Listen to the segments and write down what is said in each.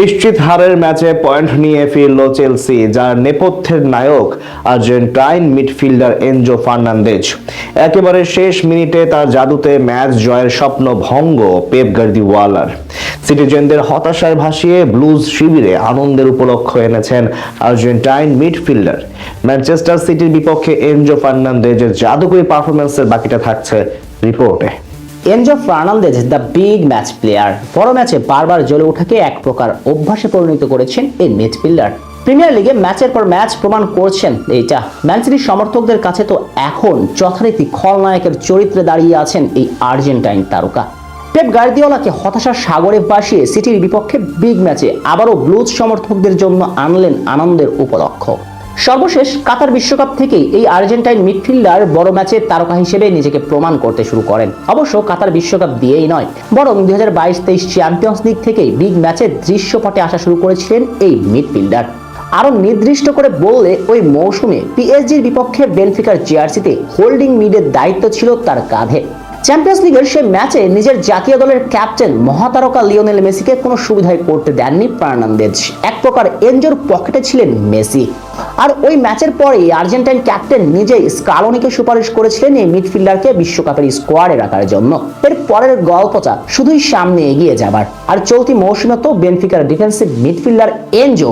নিশ্চিত হারের ম্যাচে পয়েন্ট নিয়ে ফিরল চেলসি, যার নেপথ্যের নায়ক আর্জেন্টাইন মিডফিল্ডার এনজো ফার্নান্দেজ। একেবারে শেষ মিনিটে তার জাদুতে ম্যাচ জয়ের স্বপ্ন ভঙ্গ পেপ গার্দিওয়ালার। সিটিজেনদের হতাশায় ভাসিয়ে ব্লুজ শিবিরে আনন্দের উপলক্ষ এনেছেন আর্জেন্টাইন মিডফিল্ডার। ম্যানচেস্টার সিটির বিপক্ষে এনজো ফার্নান্দেজের জাদুকরী পারফরমেন্সের বাকিটা থাকছে রিপোর্টে। Enzo Fernandez, the big match player. বড় ম্যাচে বারবার জ্বলে ওঠাকে এক প্রকার অভ্যাসে পরিণত করেছেন এই মিডফিল্ডার। প্রিমিয়ার লিগে ম্যাচের পর ম্যাচ প্রমাণ করছেন এইটা। ম্যানসিটির সমর্থকদের কাছে তো এখন যথারীতি খলনায়কের চরিত্রে দাঁড়িয়ে আছেন এই আর্জেন্টাইন তারকা। পেপ গার্দিওলাকে হতাশার সাগরে ভাসিয়ে সিটির বিপক্ষে বিগ ম্যাচে আবারও ব্লুজ সমর্থকদের জন্য আনলেন আনন্দের উপলক্ষ। সর্বশেষ কাতার বিশ্বকাপ থেকে এই আর্জেন্টাইন মিডফিল্ডার বড় ম্যাচে তারকা হিসেবে নিজেকে প্রমাণ করতে শুরু করেন। অবশ্য কাতার বিশ্বকাপ দিয়েই নয়, বরং দুই হাজার বাইশ তেইশ চ্যাম্পিয়ন্স লিগ থেকেই বিগ ম্যাচে দৃশ্যপটে আসা শুরু করেছিলেন এই মিডফিল্ডার। আরও নির্দিষ্ট করে বললে, ওই মৌসুমে পিএসজির বিপক্ষে বেনফিকার জার্সিতে হোল্ডিং মিডের দায়িত্ব ছিল তার কাঁধে। চ্যাম্পিয়ন্স লিগের সে ম্যাচে নিজের জাতীয় দলের ক্যাপ্টেন মহাতারকা লিওনেল মেসিকে কোনো সুবিধাই করতে দেননি ফার্নান্দেজ এক প্রকার এনজোর পকেটে ছিলেন মেসি। আর ওই ম্যাচের পরেই আর্জেন্টাইন ক্যাপ্টেন নিজেই স্কালোনিকে সুপারিশ করেছিলেন এই মিডফিল্ডারকে বিশ্বকাপের স্কোয়াডে রাখার জন্য। এর পরের গল্পটা শুধুই সামনে এগিয়ে যাবার। আর চলতি মৌসুমে তো বেনফিকার ডিফেন্সিভ মিডফিল্ডার এনজো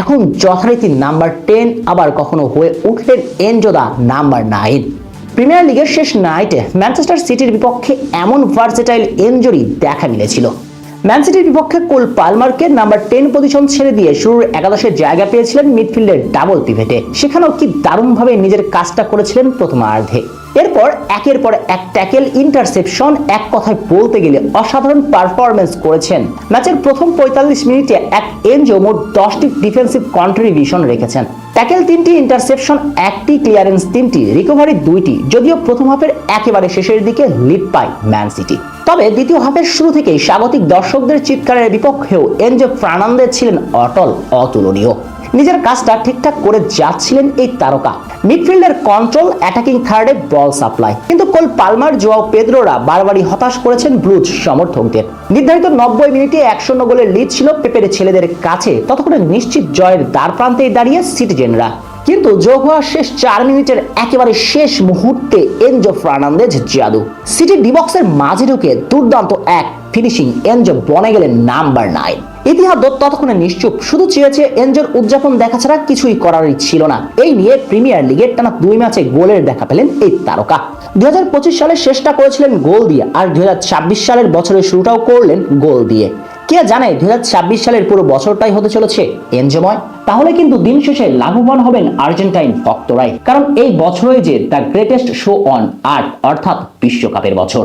এখন যথারীতি নাম্বার টেন আবার কখনো হয়ে উঠলেন Enzo the number nine Premier লিগের শেষ নাইটে ম্যানচেস্টার সিটির বিপক্ষে এমন ভার্সেটাইল এনজুরি দেখা মিলেছিল। ম্যান সিটির বিপক্ষে কোল পালমারকে নাম্বার টেন পজিশন ছেড়ে দিয়ে শুরুর একাদশে জায়গা পেয়েছিলেন মিডফিল্ডের ডাবল পিভেটে। সেখানেও কি দারুণভাবে নিজের কাজটা করেছিলেন প্রথমার্ধে। এরপর একের পর এক ট্যাকেল ইন্টারসেপশন এক কথায় বলতে গেলে অসাধারণ পারফরমেন্স করেছেন। ম্যাচের প্রথম পঁয়তাল্লিশ মিনিটে এক এনজো মোট দশটি ডিফেন্সিভ কন্ট্রিবিউশন রেখেছেন। ট্যাকেল তিনটি ইন্টারসেপশন একটি ক্লিয়ারেন্স তিনটি রিকভারি দুইটি, যদিও প্রথম হাফের একেবারে শেষের দিকে লিড পায় ম্যান সিটি তবে দ্বিতীয় হাফের শুরু থেকেই স্বাগতিক দর্শকদের চিৎকারের বিপক্ষেও এনজো ফার্নান্দেজ ছিলেন অটল, অতুলনীয়। নিজের কাজটা ঠিকঠাক করে যাচ্ছিলেন এই তারকা। মিডফিল্ডের কন্ট্রোল অ্যাটাকিং থার্ডে বল সাপ্লাই কিন্তু কোল পালমার জোয়াও পেদ্রোরা বারবারই হতাশ করেছেন ব্লুজ সমর্থকদের। নির্ধারিত নব্বই মিনিটে এক শূন্য গোলের লিড ছিল পেপের ছেলেদের কাছে। ততক্ষণে নিশ্চিত জয়ের দ্বার প্রান্তেই দাঁড়িয়ে সিটিজেনরা কিন্তু যোগ হওয়া শেষ চার মিনিটের একেবারে শেষ মুহূর্তে এনজো ফার্নান্দেজ জাদু সিটি ডিবক্সের মাঝে ঢুকে দুর্দান্ত এক ফিনিশিং এনজো বনে গেলেন নাম্বার নাইন। ইতিহাস ততক্ষণে নিশ্চুপ। শুধু চেয়েছে এনজোর উদযাপন দেখা ছাড়া কিছুই করারই ছিল না। এই নিয়ে প্রিমিয়ার লিগের টানা দুই ম্যাচে গোলের দেখা পেলেন এই তারকা। দুই হাজার পঁচিশ সালে শেষটা করেছিলেন গোল দিয়ে, আর দুই হাজার ছাব্বিশ সালের বছরের শুরুটাও করলেন গোল দিয়ে। কে জানে দুই হাজার ছাব্বিশ সালের পুরো বছরটাই হতে চলেছে এনজময় তাহলে কিন্তু দিন শেষে লাভবান হবেন আর্জেন্টাইন ভক্তরাই। কারণ এই বছরই যে the greatest show on earth, অর্থাৎ বিশ্বকাপের বছর।